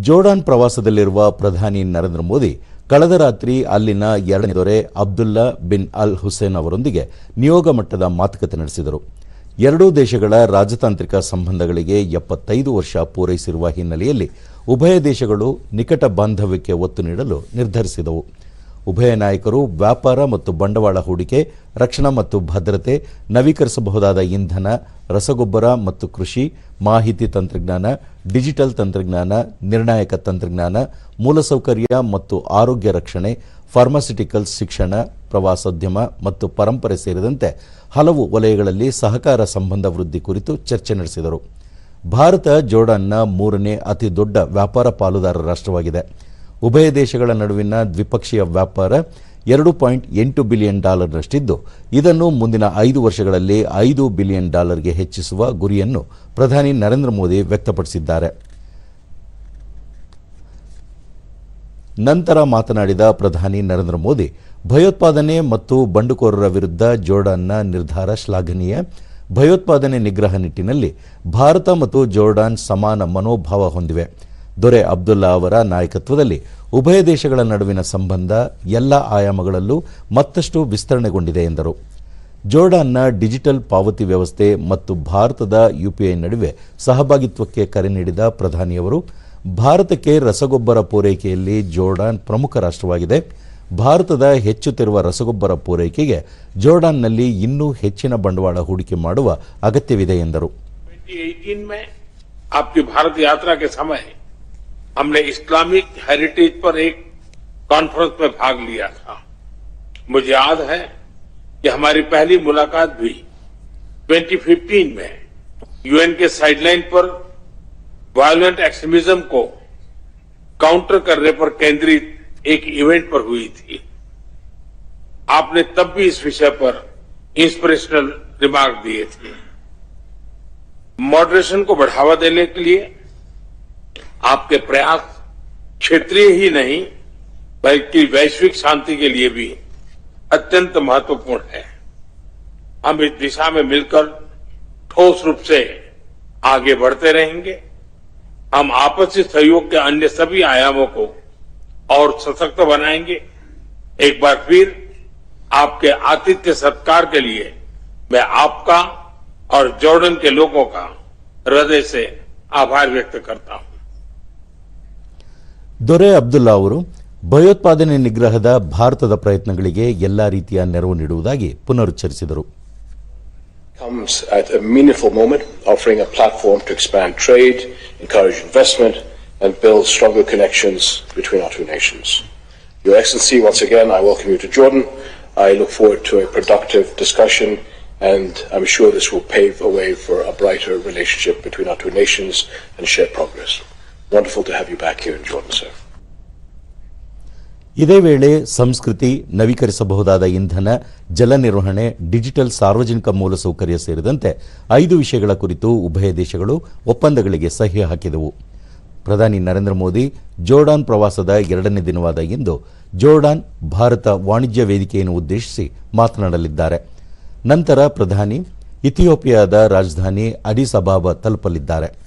Jordan ಪ್ರವಾಸದಲ್ಲಿರುವ ಪ್ರಧಾನಿ ನರೇಂದ್ರ ಮೋದಿ ಕಳೆದ ರಾತ್ರಿ ಅಲ್ಲಿನ ಎರಡನೇ ದೊರೆ ಅಬ್ದುಲ್ಲಾ ಬಿನ್ ಅಲ್ ಹುಸೇನ್ ಅವರೊಂದಿಗೆ ನಿಯೋಗ ಮಟ್ಟದ ಮಾತುಕತೆ ನಡೆಸಿದರು. ಎರಡೂ ದೇಶಗಳ ರಾಜತಾಂತ್ರಿಕ ಸಂಬಂಧಗಳಿಗೆ ಎಪ್ಪತ್ತೈದು ವರ್ಷ ಪೂರೈಸಿರುವ ಹಿನ್ನೆಲೆಯಲ್ಲಿ ಉಭಯ ದೇಶಗಳು ನಿಕಟ ಬಾಂಧವ್ಯಕ್ಕೆ ಒತ್ತು ನೀಡಲು ನಿರ್ಧರಿಸಿದವು. ಉಭಯ ನಾಯಕರು ವ್ಯಾಪಾರ ಮತ್ತು ಬಂಡವಾಳ ಹೂಡಿಕೆ, ರಕ್ಷಣಾ ಮತ್ತು ಭದ್ರತೆ, ನವೀಕರಿಸಬಹುದಾದ ಇಂಧನ, ರಸಗೊಬ್ಬರ ಮತ್ತು ಕೃಷಿ, ಮಾಹಿತಿ ತಂತ್ರಜ್ಞಾನ, ಡಿಜಿಟಲ್ ತಂತ್ರಜ್ಞಾನ, ನಿರ್ಣಾಯಕ ತಂತ್ರಜ್ಞಾನ, ಮೂಲಸೌಕರ್ಯ ಮತ್ತು ಆರೋಗ್ಯ ರಕ್ಷಣೆ, ಫಾರ್ಮಾಸ್ಯುಟಿಕಲ್ಸ್ ಶಿಕ್ಷಣ, ಪ್ರವಾಸೋದ್ಯಮ ಮತ್ತು ಪರಂಪರೆ ಸೇರಿದಂತೆ ಹಲವು ವಲಯಗಳಲ್ಲಿ ಸಹಕಾರ ಸಂಬಂಧ ವೃದ್ಧಿ ಕುರಿತು ಚರ್ಚೆ ನಡೆಸಿದರು. ಭಾರತ ಜೋರ್ಡಾನ್ನ ಮೂರನೇ ಅತಿ ದೊಡ್ಡ ವ್ಯಾಪಾರ ಪಾಲುದಾರ ರಾಷ್ಟ್ರವಾಗಿದೆ. ಉಭಯ ದೇಶಗಳ ನಡುವಿನ ದ್ವಿಪಕ್ಷೀಯ ವ್ಯಾಪಾರ ಎರಡು ಪಾಯಿಂಟ್ ಎಂಟು ಬಿಲಿಯನ್ ಡಾಲರ್ನಷ್ಟಿದ್ದು ಇದನ್ನು ಮುಂದಿನ ಐದು ವರ್ಷಗಳಲ್ಲಿ ಐದು ಬಿಲಿಯನ್ ಡಾಲರ್ಗೆ ಹೆಚ್ಚಿಸುವ ಗುರಿಯನ್ನು ಪ್ರಧಾನಿ ನರೇಂದ್ರ ಮೋದಿ ವ್ಯಕ್ತಪಡಿಸಿದ್ದಾರೆ. ನಂತರ ಮಾತನಾಡಿದ ಪ್ರಧಾನಿ ನರೇಂದ್ರ ಮೋದಿ, ಭಯೋತ್ಪಾದನೆ ಮತ್ತು ಬಂಡುಕೋರರ ವಿರುದ್ಧ ಜೋರ್ಡಾನ್ನ ನಿರ್ಧಾರ ಶ್ಲಾಘನೀಯ. ಭಯೋತ್ಪಾದನೆ ನಿಗ್ರಹ ನಿಟ್ಟಿನಲ್ಲಿ ಭಾರತ ಮತ್ತು ಜೋರ್ಡಾನ್ ಸಮಾನ ಮನೋಭಾವ ಹೊಂದಿವೆ. ದೊರೆ ಅಬ್ದುಲ್ಲಾ ಅವರ ನಾಯಕತ್ವದಲ್ಲಿ ಉಭಯ ದೇಶಗಳ ನಡುವಿನ ಸಂಬಂಧ ಎಲ್ಲ ಆಯಾಮಗಳಲ್ಲೂ ಮತ್ತಷ್ಟು ವಿಸ್ತರಣೆಗೊಂಡಿದೆ ಎಂದರು. ಜೋರ್ಡಾನ್ನ ಡಿಜಿಟಲ್ ಪಾವತಿ ವ್ಯವಸ್ಥೆ ಮತ್ತು ಭಾರತದ ಯುಪಿಐ ನಡುವೆ ಸಹಭಾಗಿತ್ವಕ್ಕೆ ಕರೆ ನೀಡಿದ ಪ್ರಧಾನಿಯವರು, ಭಾರತಕ್ಕೆ ರಸಗೊಬ್ಬರ ಪೂರೈಕೆಯಲ್ಲಿ ಜೋರ್ಡಾನ್ ಪ್ರಮುಖ ರಾಷ್ಟ್ರವಾಗಿದೆ. ಭಾರತದ ಹೆಚ್ಚುತ್ತಿರುವ ರಸಗೊಬ್ಬರ ಪೂರೈಕೆಗೆ ಜೋರ್ಡಾನ್ನಲ್ಲಿ ಇನ್ನೂ ಹೆಚ್ಚಿನ ಬಂಡವಾಳ ಹೂಡಿಕೆ ಮಾಡುವ ಅಗತ್ಯವಿದೆ ಎಂದರು. हमने इस्लामिक हेरिटेज पर एक कॉन्फ्रेंस में भाग लिया था। मुझे याद है कि हमारी पहली मुलाकात भी 2015 में यूएन के साइडलाइन पर वायलेंट एक्सट्रीमिज्म को काउंटर करने पर केंद्रित एक इवेंट पर हुई थी। आपने तब भी इस विषय पर इंस्पिरेशनल रिमार्क दिए थे। मॉडरेशन को बढ़ावा देने के लिए आपके प्रयास क्षेत्रीय ही नहीं, बल्कि वैश्विक शांति के लिए भी अत्यंत महत्वपूर्ण है। हम इस दिशा में मिलकर ठोस रूप से आगे बढ़ते रहेंगे। हम आपसी सहयोग के अन्य सभी आयामों को और सशक्त बनाएँगे। एक बार फिर आपके आतिथ्य सत्कार के लिए मैं आपका और जॉर्डन के लोगों का हृदय से आभार व्यक्त करता हूँ। ದೊರೆ ಅಬ್ದುಲ್ಲಾ ಅವರು ಭಯೋತ್ಪಾದನೆ ನಿಗ್ರಹದ ಭಾರತದ ಪ್ರಯತ್ನಗಳಿಗೆ ಎಲ್ಲಾ ರೀತಿಯ ನೆರವು ನೀಡುವುದಾಗಿ ಪುನರುಚ್ಚರಿಸಿದರು comes at a meaningful moment, offering a platform to expand trade, encourage investment, and build stronger connections between our two nations. Your Excellency, once again, I welcome you to Jordan. I look forward to a productive discussion, and I'm sure this will pave a way for a brighter relationship between our two nations and share progress. Wonderful to have you back here in Jordan, sir. ಇದೇ ವೇಳೆ ಸಂಸ್ಕೃತಿ ನವೀಕರಿಸಬಹುದಾದ ಇಂಧನ ಜಲ ನಿರ್ವಹಣೆ digital ಸಾರ್ವಜನಿಕ ಮೂಲಸೌಕರ್ಯ ಸೇರಿದಂತೆ ಐದು ವಿಷಯಗಳ ಕುರಿತು ಉಭಯ ದೇಶಗಳು ಒಪ್ಪಂದಗಳಿಗೆ ಸಹಿ ಹಾಕಿದವು. ಪ್ರಧಾನಿ ನರೇಂದ್ರ ಮೋದಿ ಜೋರ್ಡಾನ್ ಪ್ರವಾಸದ ಎರಡನೇ ದಿನವಾದ ಇಂದು ಜೋರ್ಡಾನ್ ಭಾರತ ವಾಣಿಜ್ಯ ವೇದಿಕೆಯನ್ನು ಉದ್ದೇಶಿಸಿ ಮಾತನಾಡಲಿದ್ದಾರೆ. ನಂತರ ಪ್ರಧಾನಿ ಇಥಿಯೋಪಿಯಾದ ರಾಜಧಾನಿ ಅಡಿಸ್ ತಲುಪಲಿದ್ದಾರೆ.